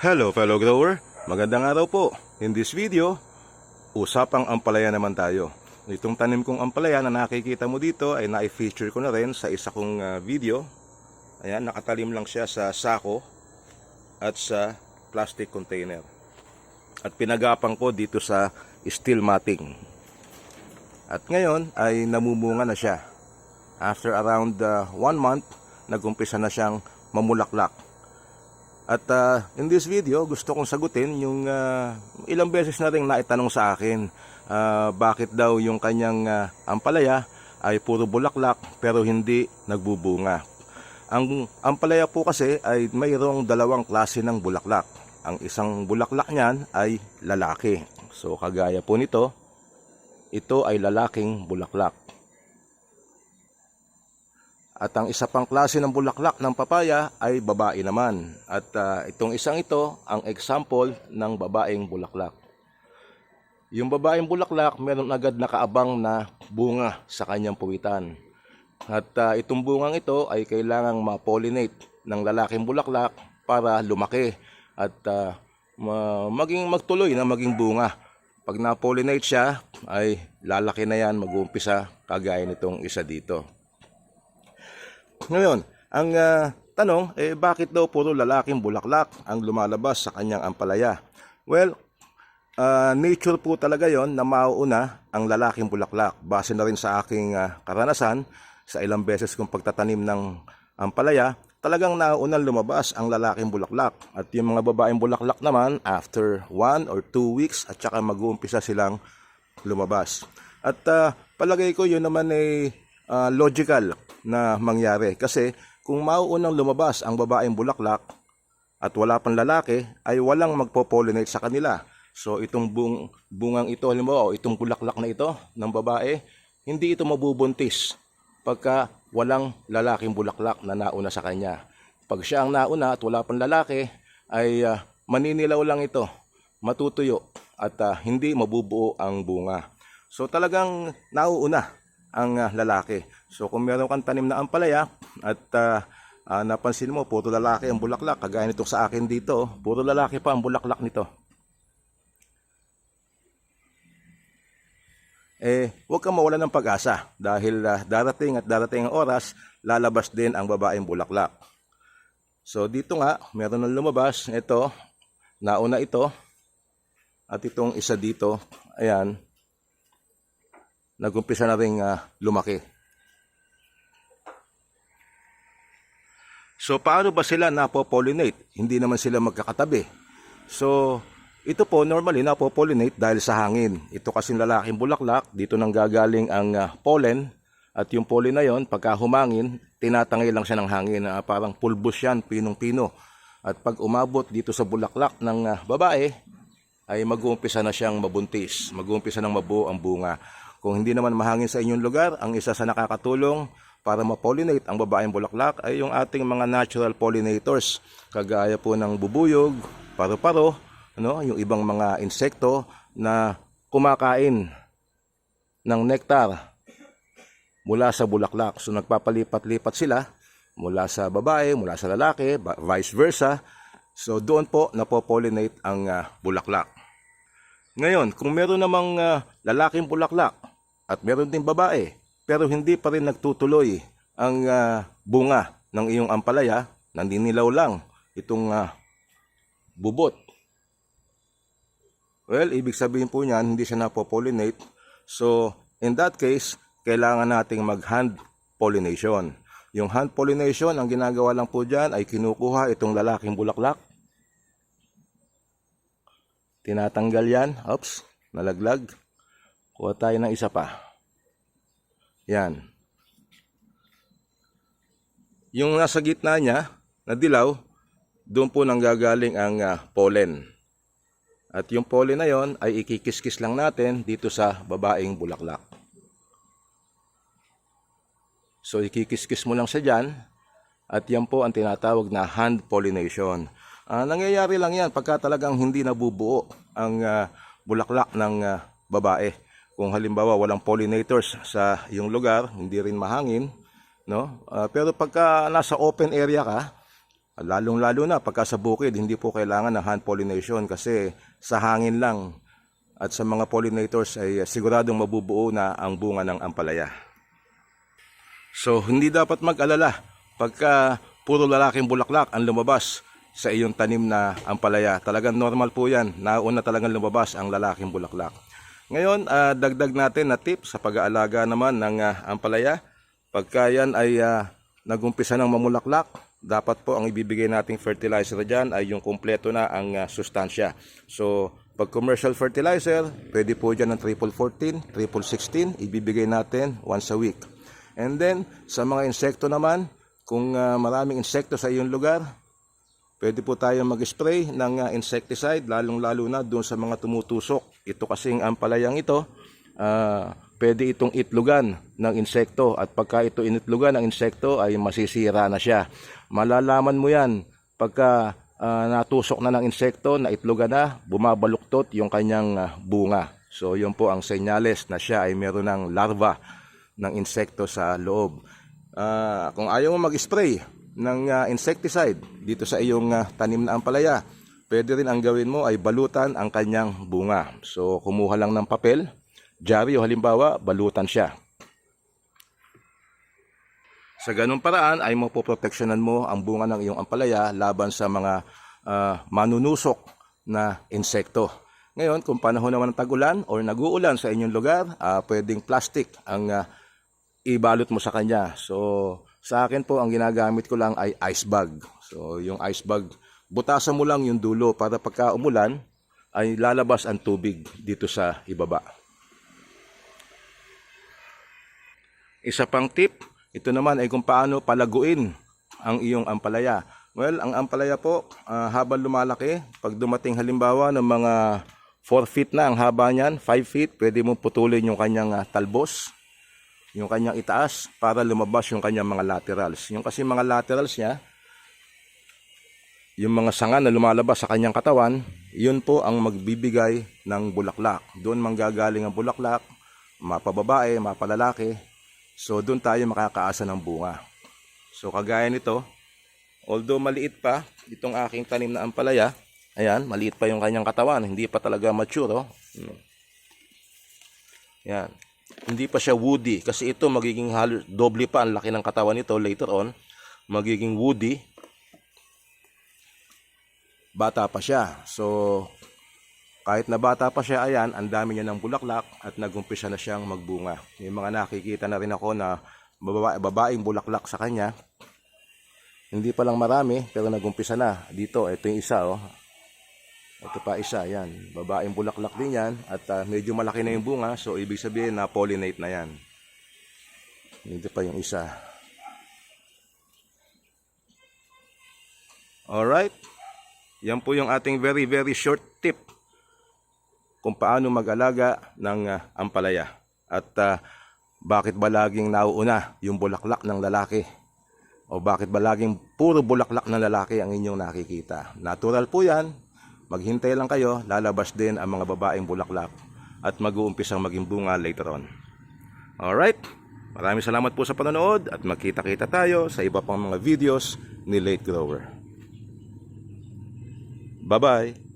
Hello fellow grower, magandang araw po. In this video, usapang ampalaya naman tayo. Itong tanim kong ampalaya na nakikita mo dito ay na-feature ko na rin sa isa kong ah, video. Ayan, nakatalim lang siya sa sako at sa plastic container. At pinagapang ko dito sa steel matting. At ngayon ay namumunga na siya. After around uh, one month, nagumpisa na siyang mamulaklak. At uh, in this video, gusto kong sagutin yung uh, ilang beses na rin naitanong sa akin uh, bakit daw yung kanyang uh, ampalaya ay puro bulaklak pero hindi nagbubunga. Ang ampalaya po kasi ay mayroong dalawang klase ng bulaklak. Ang isang bulaklak niyan ay lalaki. So kagaya po nito, ito ay lalaking bulaklak. At ang isa pang klase ng bulaklak ng papaya ay babae naman. At ah, itong isang ito ang example ng babaeng bulaklak. Yung babaeng bulaklak meron agad nakaabang na bunga sa kanyang puwitan. At ah, itong bungang ito ay kailangang ma-pollinate ng lalaking bulaklak para lumaki at ma- maging magtuloy na maging bunga. Pag na-pollinate siya ay lalaki na yan mag-uumpisa kagaya nitong isa dito. Ngayon, ang ah, tanong, eh bakit daw puro lalaking bulaklak ang lumalabas sa kanyang ampalaya? Well, ah, nature po talaga yon na mauuna ang lalaking bulaklak. Base na rin sa aking ah, karanasan, sa ilang beses kong pagtatanim ng ampalaya, talagang nauunang lumabas ang lalaking bulaklak. At yung mga babaeng bulaklak naman, after one or two weeks, at saka mag-uumpisa silang lumabas. At ah, palagay ko yun naman ay ah, logical na mangyari. Kasi kung mauunang lumabas ang babaeng bulaklak at wala pang lalaki, ay walang magpo-pollinate sa kanila. So itong bung, bungang ito, halimbawa, itong bulaklak na ito ng babae, hindi ito mabubuntis pagka walang lalaking bulaklak na nauna sa kanya. Pag siya ang nauna at wala pang lalaki, ay ah, maninilaw lang ito, matutuyo at ah, hindi mabubuo ang bunga. So talagang nauuna ang ah, lalaki. So kung meron kang tanim na ampalaya at ah, ah, napansin mo puro lalaki ang bulaklak, kagaya nito sa akin dito, puro lalaki pa ang bulaklak nito. eh huwag kang mawala ng pag-asa dahil ah, darating at darating ang oras, lalabas din ang babaeng bulaklak. So dito nga, meron ng lumabas, ito, nauna ito, at itong isa dito, ayan, nagumpisa na rin ah, lumaki. So paano ba sila napopollinate? Hindi naman sila magkakatabi. So ito po normally napopollinate dahil sa hangin. Ito kasing lalaking bulaklak, dito nang gagaling ang ah, pollen at yung pollen na yon pagka humangin, tinatangay lang siya ng hangin. ah, parang pulbos yan, pinong-pino. At pag umabot dito sa bulaklak ng ah, babae, ay mag-uumpisa na siyang mabuntis. Mag-uumpisa ng mabuo ang bunga. Kung hindi naman mahangin sa inyong lugar, ang isa sa nakakatulong para ma-pollinate ang babaeng bulaklak ay yung ating mga natural pollinators. Kagaya po ng bubuyog, paru-paro, ano, yung ibang mga insekto na kumakain ng nektar mula sa bulaklak. So nagpapalipat-lipat sila mula sa babae, mula sa lalaki, vice versa. So doon po napopollinate ang ah, bulaklak. Ngayon, kung meron namang ah, lalaking bulaklak at meron din babae, pero hindi pa rin nagtutuloy ang ah, bunga ng iyong ampalaya, nandinilaw lang itong ah, bubot. Well, ibig sabihin po niyan, hindi siya napopollinate. So, in that case, kailangan nating mag-hand pollination. Yung hand pollination, ang ginagawa lang po dyan ay kinukuha itong lalaking bulaklak. Tinatanggal yan. Oops, nalaglag. Kuha tayo ng isa pa. Yan. Yung nasa gitna niya, na dilaw, doon po nanggagaling ang ah, pollen. At yung pollen na yon ay ikikiskis lang natin dito sa babaeng bulaklak. So ikikiskis mo lang siya dyan at yan po ang tinatawag na hand pollination. Ah, nangyayari lang yan pagka talagang hindi nabubuo ang ah, bulaklak ng ah, babae. Kung halimbawa walang pollinators sa iyong lugar, hindi rin mahangin, no? Ah, pero pagka nasa open area ka, Lalong-lalo na pagka sa bukid, hindi po kailangan ng hand pollination kasi sa hangin lang at sa mga pollinators ay siguradong mabubuo na ang bunga ng ampalaya. So, hindi dapat mag-alala pagka puro lalaking bulaklak ang lumabas sa iyong tanim na ampalaya. Talagang normal po yan. Nauna talagang lumabas ang lalaking bulaklak. Ngayon, ah, dagdag natin na tip sa pag-aalaga naman ng ah, ampalaya. Pagka yan ay ah, nagumpisa ng mamulaklak, dapat po ang ibibigay nating fertilizer dyan ay yung kumpleto na ang ah, sustansya. So, pag commercial fertilizer, pwede po dyan ng triple 14, triple 16, ibibigay natin once a week. And then, sa mga insekto naman, kung ah, maraming insekto sa iyong lugar, pwede po tayo mag-spray ng ah, insecticide, lalong-lalo na doon sa mga tumutusok. Ito kasing ampalayang ito, ah, pwede itong itlugan ng insekto at pagka ito initlugan ng insekto ay masisira na siya. Malalaman mo yan pagka ah, natusok na ng insekto, na itlugan na, bumabaluktot yung kanyang ah, bunga. So yun po ang senyales na siya ay meron ng larva ng insekto sa loob. Ah, kung ayaw mo mag-spray ng ah, insecticide dito sa iyong ah, tanim na ampalaya, pwede rin ang gawin mo ay balutan ang kanyang bunga. So kumuha lang ng papel, dyaryo halimbawa, balutan siya. Sa ganung paraan ay mapoproteksyonan mo ang bunga ng iyong ampalaya laban sa mga ah, manunusok na insekto. Ngayon, kung panahon naman ng tag-ulan o nag-uulan sa inyong lugar, ah, pwedeng plastic ang ah, ibalot mo sa kanya. So, sa akin po, ang ginagamit ko lang ay ice bag. So, yung ice bag, butasan mo lang yung dulo para pagka umulan, ay lalabas ang tubig dito sa ibaba. Isa pang tip, ito naman ay kung paano palaguin ang iyong ampalaya. Well, ang ampalaya po, ah, habang lumalaki, pag dumating halimbawa ng mga 4 feet na ang haba niyan, 5 feet, pwede mo putulin yung kanyang ah, talbos, yung kanyang itaas, para lumabas yung kanyang mga laterals. Yung kasi mga laterals niya, yung mga sanga na lumalabas sa kanyang katawan, yun po ang magbibigay ng bulaklak. Doon manggagaling ang bulaklak, mapababae, mapalalaki. So doon tayo makakaasa ng bunga. So kagaya nito, although maliit pa itong aking tanim na ampalaya, ayan, maliit pa yung kanyang katawan, hindi pa talaga mature, oh. Hmm. Yan. Hindi pa siya woody kasi ito magiging halos doble pa ang laki ng katawan nito later on. Magiging woody. Bata pa siya. So kahit na bata pa siya, ayan, ang dami niya ng bulaklak at nagumpisa na siyang magbunga. May mga nakikita na rin ako na baba, babaeng bulaklak sa kanya. Hindi pa lang marami, pero nagumpisa na. Dito, ito yung isa, oh. Ito pa isa, yan. Babaeng bulaklak din yan. At ah, medyo malaki na yung bunga, so ibig sabihin na pollinate na yan. Dito pa yung isa. Alright. Yan po yung ating very, very short tip kung paano mag-alaga ng ah, ampalaya. At ah, bakit ba laging nauuna yung bulaklak ng lalaki? O bakit ba laging puro bulaklak ng lalaki ang inyong nakikita? Natural po yan. Maghintay lang kayo, lalabas din ang mga babaeng bulaklak at mag-uumpisang maging bunga later on. Alright? Maraming salamat po sa panonood at magkita-kita tayo sa iba pang mga videos ni Late Grower. Bye bye.